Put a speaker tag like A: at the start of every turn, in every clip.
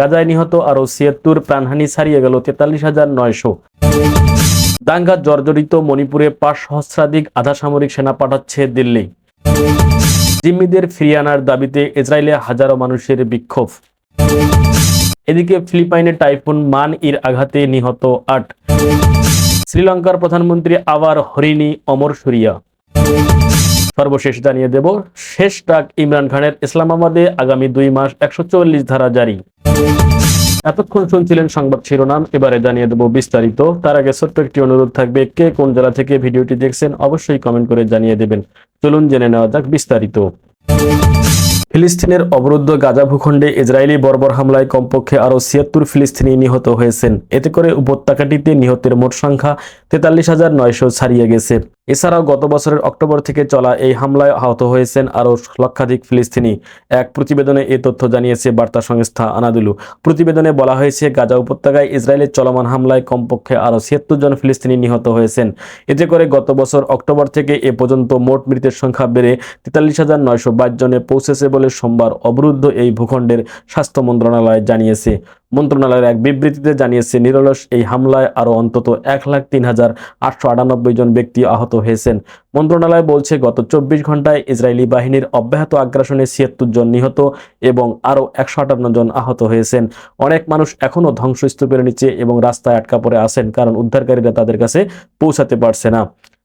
A: গাজায় নিহত আরও ছিয়াত্তর প্রাণহানি ছাড়িয়ে গেল তেতাল্লিশ হাজার নয়শো। দাঙ্গা জর্জরিত মণিপুরে পাঁচ সহস্রাধিক আধা সামরিক সেনা পাঠাচ্ছে দিল্লি। জিম্মিদের ফিরিয়ে আনার দাবিতে ইসরায়েলে হাজারো মানুষের বিক্ষোভ। এদিকে ফিলিপাইনে টাইফুন মান ইর আঘাতে নিহত আট। শ্রীলঙ্কার প্রধানমন্ত্রী আবার হরিণী অমর সুরিয়া। সর্বশেষ জানিয়ে দেব, শেষ ডাক ইমরান খানের ইসলামাবাদে আগামী দুই মাস একশো চল্লিশ ধারা জারি। এতক্ষণ শুনছিলেন সংবাদ শিরোনাম, এবারে জানিয়ে দেব বিস্তারিত। তার আগে ছোট্ট একটি অনুরোধ থাকবে, কে কোন জেলা থেকে ভিডিওটি দেখছেন অবশ্যই কমেন্ট করে জানিয়ে দেবেন। চলুন জেনে নেওয়া যাক বিস্তারিত। ফিলিস্তিনের অবরুদ্ধ গাজা ভূখণ্ডে ইসরায়েলি বর্বর হামলায় কমপক্ষে আরও ছিয়াত্তর ফিলিস্তিনি নিহত হয়েছেন। এতে করে উপত্যকাটিতে নিহতের মোট সংখ্যা তেতাল্লিশ হাজার নয়শো ছাড়িয়ে গেছে। এছাড়াও গত বছরের অক্টোবর থেকে চলা এই হামলায় আহত হয়েছেন আরও লক্ষাধিক ফিলিস্তিনি। এক প্রতিবেদনে এ তথ্য জানিয়েছে বার্তা সংস্থা আনাদুলু। প্রতিবেদনে বলা হয়েছে, গাজা উপত্যকায় ইসরায়েলের চলমান হামলায় কমপক্ষে আরও ছিয়াত্তর জন ফিলিস্তিনি নিহত হয়েছেন। এতে করে গত বছর অক্টোবর থেকে এ পর্যন্ত মোট মৃতের সংখ্যা বেড়ে তেতাল্লিশ হাজার নয়শো বাইশ জনে পৌঁছেছে বলে সোমবার অবরুদ্ধ এই ভূখণ্ডের স্বাস্থ্য মন্ত্রণালয় জানিয়েছে। মন্ত্রণালয়ের এক বিবৃতিতে জানিয়েছে, নিরলস এই হামলায় আরও অন্তত এক লাখ তিন হাজার আটশো আটানব্বই জন ব্যক্তি আহত হয়েছেন। মন্ত্রণালয় বলছে, গত চব্বিশ ঘন্টায় ইসরায়েলি বাহিনীর অব্যাহত আগ্রাসনে ছিয়াত্তর জন নিহত এবং আরও একশো আটান্ন জন আহত হয়েছেন। অনেক মানুষ এখনও ধ্বংসস্তূপের নিচে এবং রাস্তায় আটকা পড়ে আছেন, কারণ উদ্ধারকারীরা তাদের কাছে পৌঁছাতে পারছে না।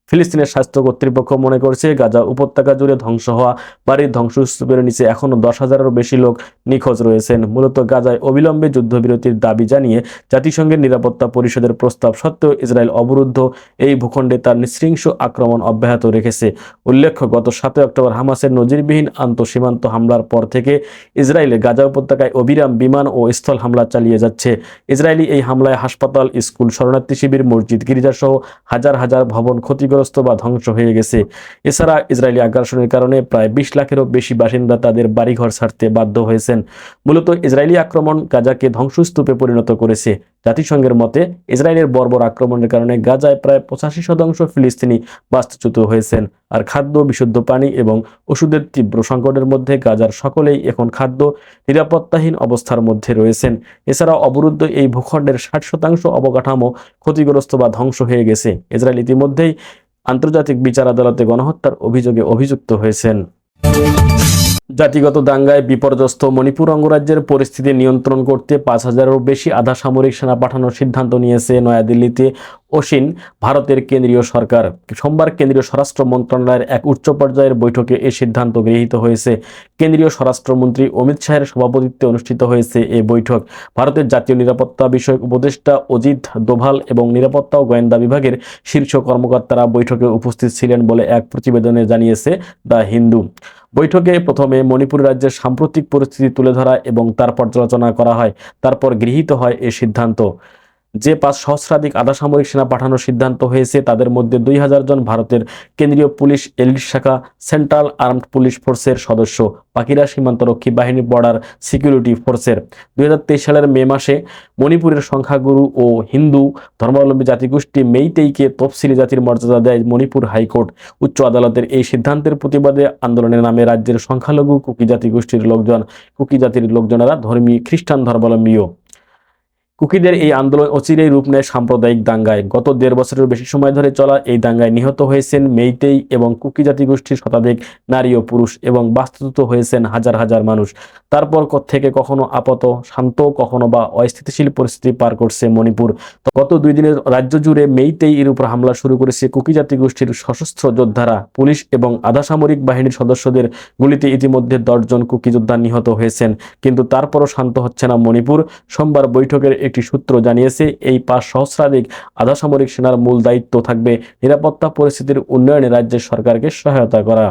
A: ফিলিস্তিনের স্বাস্থ্য কর্তৃপক্ষ মনে করছে, গাজা উপত্যকা জুড়ে ধ্বংস হওয়া বাড়ির ধ্বংসস্তূপের নিচে এখনও দশ হাজারেরও বেশি লোক নিখোঁজ রয়েছেন। মূলত গাজায় অবিলম্বে যুদ্ধবিরতির দাবি জানিয়ে জাতিসংঘের নিরাপত্তা পরিষদের প্রস্তাব সত্ত্বেও ইসরায়েল অবরুদ্ধ। এই ভূখণ্ডে তার নৃশৃংস আক্রমণ অব্যাহত রেখেছে। উল্লেখ্য, গত সাতই অক্টোবর হামাসের নজিরবিহীন আন্তঃসীমান্ত হামলার পর থেকে ইসরায়েলে গাজা উপত্যকায় অবিরাম বিমান ও স্থল হামলা চালিয়ে যাচ্ছে। ইসরায়েলি এই হামলায় হাসপাতাল, স্কুল, শরণার্থী শিবির, মসজিদ, গির্জাসহ হাজার হাজার ভবন ক্ষতিগ্রস্ত বা ধ্বংস হয়ে গেছে। এছাড়া ইসরায়েলি আগ্রাসনের কারণে প্রায় বিশ লাখেরও বেশি বাসিন্দা তাদের বাড়িঘর ছাড়তে বাধ্য হয়েছেন। মূলত ইসরায়েলি আক্রমণ গাজাকে ধ্বংসস্তূপে পরিণত করেছে। জাতিসংঘের মতে, ইসরায়েলের বর্বর আক্রমণের কারণে গাজায় প্রায় পঁচাশি শতাংশ ফিলিস্তিনি বাস্তুচ্যুত হয়েছেন। আর খাদ্য, বিশুদ্ধ পানি এবং ওষুধের তীব্র সংকটের মধ্যে গাজার সকলেই এখন খাদ্য নিরাপত্তাহীন অবস্থার মধ্যে রয়েছেন। এছাড়া অবরুদ্ধ এই ভূখণ্ডের ষাট শতাংশ অবকাঠামো ক্ষতিগ্রস্ত বা ধ্বংস হয়ে গেছে। ইসরায়েল ইতিমধ্যেই আন্তর্জাতিক বিচার আদালতে গণহত্যার অভিযোগে অভিযুক্ত হয়েছেন। জাতিগত দাঙ্গায় বিপর্যস্ত মণিপুর অঙ্গরাজ্যের পরিস্থিতি নিয়ন্ত্রণ করতে পাঁচ হাজারেরও বেশি আধা সামরিক সেনা পাঠানোর সিদ্ধান্ত নিয়েছে নয়াদিল্লিতে অসীন ভারতের কেন্দ্রীয় সরকার। সোমবার কেন্দ্রীয় স্বরাষ্ট্র মন্ত্রণালয়ের এক উচ্চ পর্যায়ের বৈঠকে এই সিদ্ধান্ত গৃহীত হয়েছে। কেন্দ্রীয় স্বরাষ্ট্রমন্ত্রী অমিত শাহের সভাপতিত্বে অনুষ্ঠিত হয়েছে এই বৈঠক। ভারতের জাতীয় নিরাপত্তা বিষয়ক উপদেষ্টা অজিত দোভাল এবং নিরাপত্তা ও গোয়েন্দা বিভাগের শীর্ষ কর্মকর্তারা বৈঠকে উপস্থিত ছিলেন বলে এক প্রতিবেদনে জানিয়েছে দ্য হিন্দু। বৈঠকে প্রথমে মণিপুর রাজ্যের সাম্প্রতিক পরিস্থিতি তুলে ধরা এবং তার পর্যালোচনা করা হয়, তারপর গৃহীত হয় এ সিদ্ধান্ত। যে পাঁচ সহস্রাধিক আধা সামরিক সেনা পাঠানোর সিদ্ধান্ত হয়েছে, তাদের মধ্যে দুই হাজার জন ভারতের কেন্দ্রীয় পুলিশ এলিট শাখা, সেন্ট্রাল আর্মড পুলিশ ফোর্সের সদস্য। বাকিরা সীমান্তরক্ষী বাহিনী বর্ডার সিকিউরিটি ফোর্সের। দুই হাজার তেইশ সালের মে মাসে মণিপুরের সংখ্যাগুরু ও হিন্দু ধর্মাবলম্বী জাতিগোষ্ঠী মেইতেইকে তফসিলি জাতির মর্যাদা দেয় মণিপুর হাইকোর্ট। উচ্চ আদালতের এই সিদ্ধান্তের প্রতিবাদে আন্দোলনের নামে রাজ্যের সংখ্যালঘু কুকি জাতিগোষ্ঠীর লোকজন, কুকি জাতির লোকজনেরা ধর্মী, খ্রিস্টান ধর্মাবলম্বীও কুকিদের এই আন্দোলন অচিরেই রূপ নেয় সাম্প্রদায়িক দাঙ্গায়। গত দেড় বছরের বেশি সময় ধরে চলা এই দাঙ্গায় নিহত হয়েছেন মেইতেই এবং কুকি জাতিগোষ্ঠীর শতাধিক নারী ও পুরুষ এবং বাস্তুত হয়েছেন হাজার হাজার মানুষ। তারপর থেকে কখনো আপাত, শান্ত, কখনো বা অস্থিতিশীল পরিস্থিতি পার করছে মণিপুর। গত দুই দিনের রাজ্য জুড়ে মেইতেই এর উপর হামলা শুরু করেছে কুকি জাতিগোষ্ঠীর সশস্ত্র যোদ্ধারা, পুলিশ এবং আধা সামরিক বাহিনীর সদস্যদের গুলিতে ইতিমধ্যে দশজন কুকি যোদ্ধা নিহত হয়েছেন। কিন্তু তারপরও শান্ত হচ্ছে না মণিপুর। সোমবার বৈঠকের একটি সূত্র জানিয়েছে, এই পাঁচ সহস্রাধিক আধাসামরিক সেনার মূল দায়িত্ব থাকবে নিরাপত্তা পরিস্থিতির উন্নয়নে রাজ্যের সরকারকে সহায়তা করা।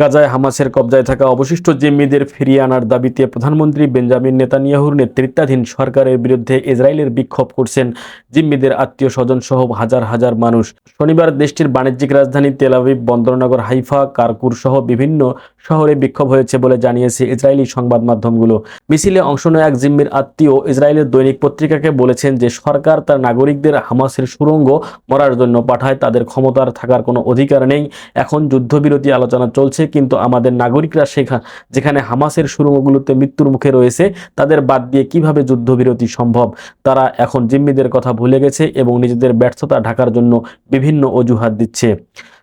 A: গাজায় হামাসের কবজায় থাকা অবশিষ্ট জিম্মিদের ফিরিয়ে আনার দাবিতে প্রধানমন্ত্রী বেঞ্জামিন নেতানিয়াহুর নেতৃত্বাধীন সরকারের বিরুদ্ধে ইসরায়েলের বিক্ষোভ করছেন জিম্মিদের আত্মীয় স্বজন সহ হাজার হাজার মানুষ। শনিবার দেশটির বাণিজ্যিক রাজধানী তেল আবিব বন্দরনগর, হাইফা, কারকুর সহ বিভিন্ন শহরে বিক্ষোভ হয়েছে বলে জানিয়েছে ইসরায়েলি সংবাদ মাধ্যমগুলো। মিছিলে অংশ নেওয়া এক জিম্মির আত্মীয় ইসরায়েলের দৈনিক পত্রিকাকে বলেছেন যে সরকার তার নাগরিকদের হামাসের সুরঙ্গ মরার জন্য পাঠায়, তাদের ক্ষমতার থাকার কোনো অধিকার নেই। এখন যুদ্ধ যুদ্ধবিরতি আলোচনা চলছে, কিন্তু আমাদের নাগরিকরা সেখা যেখানে হামাসের সুরঙ্গগুলোতে মৃত্যুর মুখে রয়েছে, তাদের বাদ দিয়ে কীভাবে যুদ্ধবিরতি সম্ভব? তারা এখন জিম্মিদের কথা ভুলে গেছে এবং নিজেদের ব্যর্থতা ঢাকার জন্য বিভিন্ন অজুহাত দিচ্ছে।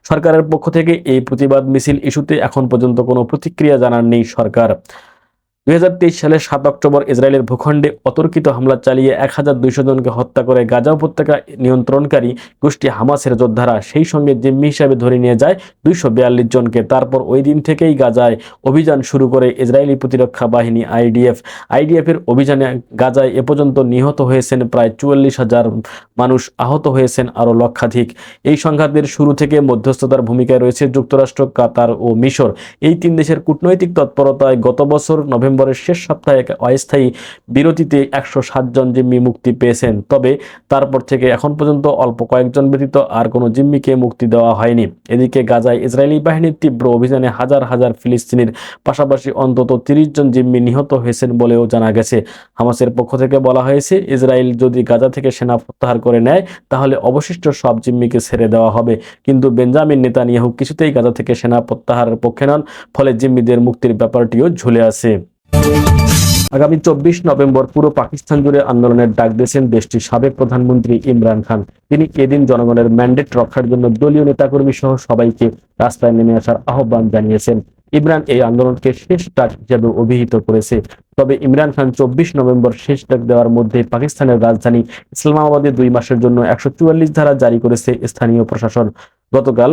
A: সরকারের পক্ষ থেকে এই প্রতিবাদ মিছিল ইস্যুতে এখন পর্যন্ত কোনো প্রতিক্রিয়া জানার নেই সরকার। দুই সালের সাত অক্টোবর ইসরায়েলের ভূখণ্ডে অতর্কিত হামলা চালিয়ে এক হাজার দুইশো জনকে হত্যা করে গাজা উপত্যকা নিয়ন্ত্রণকারী গোষ্ঠী হামাসের যোদ্ধারা সেই সঙ্গে জিম্মি হিসাবে ধরে নিয়ে যায় দুইশো বিয়াল্লিশ জনকে। তারপর ওই দিন থেকেই গাজায় অভিযান শুরু করে ইসরায়েলি প্রতিরক্ষা বাহিনী আইডিএফ। আইডিএফের অভিযানে গাজায় এ পর্যন্ত নিহত হয়েছেন প্রায় চুয়াল্লিশ হাজার মানুষ, আহত হয়েছেন আরও লক্ষাধিক। এই সংঘাতের শুরু থেকে মধ্যস্থতার ভূমিকায় রয়েছে যুক্তরাষ্ট্র, কাতার ও মিশর। এই তিন দেশের কূটনৈতিক তৎপরতায় গত বছর নভেম্বরের শেষ সপ্তাহে অস্থায়ী বিরতিতে একশো সাত জন জিম্মি মুক্তি পেয়েছেন। তবে তারপর থেকে এখন পর্যন্ত অল্প কয়েকজন ব্যতীত আর কোনো জিম্মিকে মুক্তি দেওয়া হয়নি। এদিকে গাজায় ইসরায়েলি বাহিনীর তীব্র অভিযানে হাজার হাজার ফিলিস্তিনির পাশাপাশি অন্তত তিরিশ জন জিম্মি নিহত হয়েছেন বলেও জানা গেছে। হামাসের পক্ষ থেকে বলা হয়েছে, ইসরায়েল যদি গাজা থেকে সেনা প্রত্যাহার করে নেয়, তাহলে অবশিষ্ট সব জিম্মিকে ছেড়ে দেওয়া হবে। কিন্তু বেঞ্জামিন নেতানিয়াহু কিছুতেই গাজা থেকে সেনা প্রত্যাহারের পক্ষে নন, ফলে জিম্মিদের মুক্তির ব্যাপারটিও ঝুলে আছে। আগামী চব্বিশ নভেম্বর পুরো পাকিস্তান জুড়ে আন্দোলনের ডাক দিয়েছেন দেশটির সাবেক প্রধানমন্ত্রী ইমরান খান। তিনি এদিন জনগণের ম্যান্ডেট রক্ষার জন্য দলীয় নেতাকর্মী সহ সবাইকে রাস্তায় নেমে আসার আহ্বান জানিয়েছেন। ইমরান এই আন্দোলনকে শেষ ডাক হিসেবে অভিহিত করেছে। তবে ইমরান খান চব্বিশ নভেম্বর শেষ ডাক দেওয়ার মধ্যে পাকিস্তানের রাজধানী ইসলামাবাদে দুই মাসের জন্য একশো চুয়াল্লিশ ধারা জারি করেছে স্থানীয় প্রশাসন। গতকাল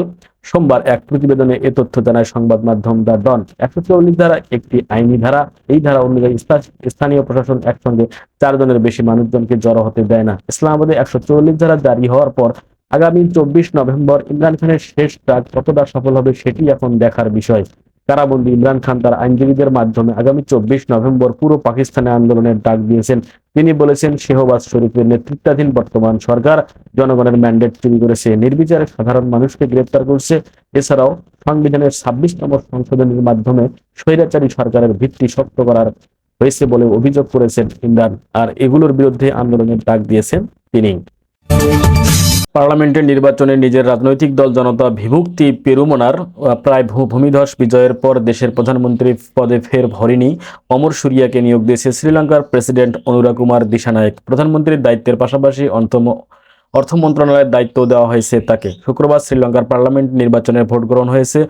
A: সোমবার এক প্রতিবেদনে এ তথ্য জানায় সংবাদ মাধ্যম দ্য ডন। একশো চল্লিশ ধারা একটি আইনি ধারা, এই ধারা অনুযায়ী স্থানীয় প্রশাসন একসঙ্গে চারজনের বেশি মানুষজনকে জড়ো হতে দেয় না। ইসলামাবাদে একশো চল্লিশ ধারা জারি হওয়ার পর আগামী চব্বিশ নভেম্বর ইমরান খানের শেষ ট্রাক কতটা সফল হবে সেটি এখন দেখার বিষয়। কারাবন্দী ইমরান খান তার আইনজীবীদের মাধ্যমে আগামী চব্বিশ নভেম্বর পুরো পাকিস্তানে আন্দোলনের ডাক দিয়েছেন। তিনি বলেছেন, শেহবাজ শরীফের নেতৃত্বাধীন বর্তমান সরকার জনগণের ম্যান্ডেট চুরি করেছে। নির্বিচারে সাধারণ মানুষকে গ্রেপ্তার করছে। এছাড়াও সংবিধানের ছাব্বিশ নম্বর সংশোধনের মাধ্যমে স্বৈরাচারী সরকারের ভিত্তি শক্ত করার হয়েছে বলে অভিযোগ করেছেন ইমরান। আর এগুলোর বিরুদ্ধে আন্দোলনের ডাক দিয়েছেন তিনি। পার্লামেন্টের নির্বাচনে নিজের রাজনৈতিক দল জনতা বিভক্তি পেরুমনার প্রায় ভূমিধস বিজয়ের পর দেশের প্রধানমন্ত্রী পদে ফের ভরিনি। অমর সুরিয়াকে নিয়োগ দিয়েছে শ্রীলঙ্কার প্রেসিডেন্ট অনুরা কুমার দিশানায়ক। প্রধানমন্ত্রীর দায়িত্বের পাশাপাশি অন্তম অর্থ মন্ত্রণালয়ের দায়িত্ব দেওয়া হয়েছে তাকে। শুক্রবার শ্রীলঙ্কার পার্লামেন্ট নির্বাচনের ভোট গ্রহণ হয়েছে।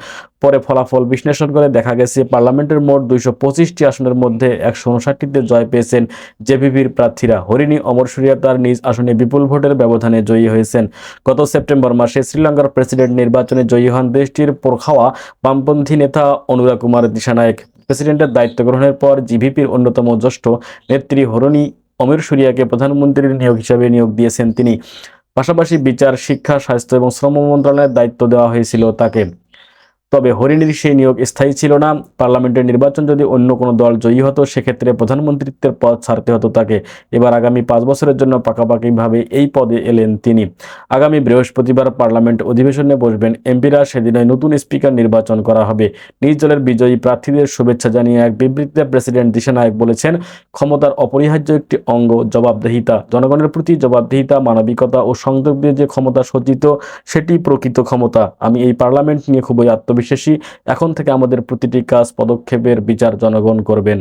A: পরে ফলাফল বিশ্লেষণ করে দেখা গেছে, পার্লামেন্টের মোট দুইশো পঁচিশটি আসনের মধ্যে একশো উনষাটটিতে জয় পেয়েছেন জেভিভির প্রার্থীরা। হরিণী অমর সুরিয়া তার নিজ আসনে বিপুল ভোটের ব্যবধানে জয়ী হয়েছেন। গত সেপ্টেম্বর মাসে শ্রীলঙ্কার প্রেসিডেন্ট নির্বাচনে জয়ী হন দেশটির পোরখাওয়া বামপন্থী নেতা অনুরা কুমার দিশানায়ক। প্রেসিডেন্টের দায়িত্ব গ্রহণের পর জিভিপির অন্যতম জ্যেষ্ঠ নেত্রী হরণী অমির সুরিয়াকে প্রধানমন্ত্রীর নিয়োগ হিসাবে নিয়োগ দিয়েছেন তিনি। পাশাপাশি বিচার, শিক্ষা, স্বাস্থ্য এবং শ্রম মন্ত্রণালয়ের দায়িত্ব দেওয়া হয়েছিল তাকে। তবে হরিণীর সেই নিয়োগ স্থায়ী ছিল না। পার্লামেন্টের নির্বাচন যদি অন্য কোনো দল জয়ী হতো, সেক্ষেত্রে প্রধানমন্ত্রিত্বের পদ ছাড়তে হতো তাকে। এবার আগামী পাঁচ বছরের জন্য পাকাপাকিভাবে এই পদে এলেন তিনি। আগামী বৃহস্পতিবার পার্লামেন্ট অধিবেশনে বসবেন এমপিরা। সেদিনই নতুন স্পিকার নির্বাচন করা হবে। নিজ দলের বিজয়ী প্রার্থীদের শুভেচ্ছা জানিয়ে এক বিবৃতিতে প্রেসিডেন্ট দিশানায়ক বলেছেন, ক্ষমতার অপরিহার্য একটি অঙ্গ জবাবদিহিতা। জনগণের প্রতি জবাবদিহিতা, মানবিকতা ও সংযোগ দিয়ে যে ক্ষমতা সজ্জিত, সেটি প্রকৃত ক্ষমতা। আমি এই পার্লামেন্ট নিয়ে খুবই আত্মবিশ্বাসী। এখন থেকে আমাদের প্রতিটি কাজ পদক্ষেপের বিচার জনগণ করবেন।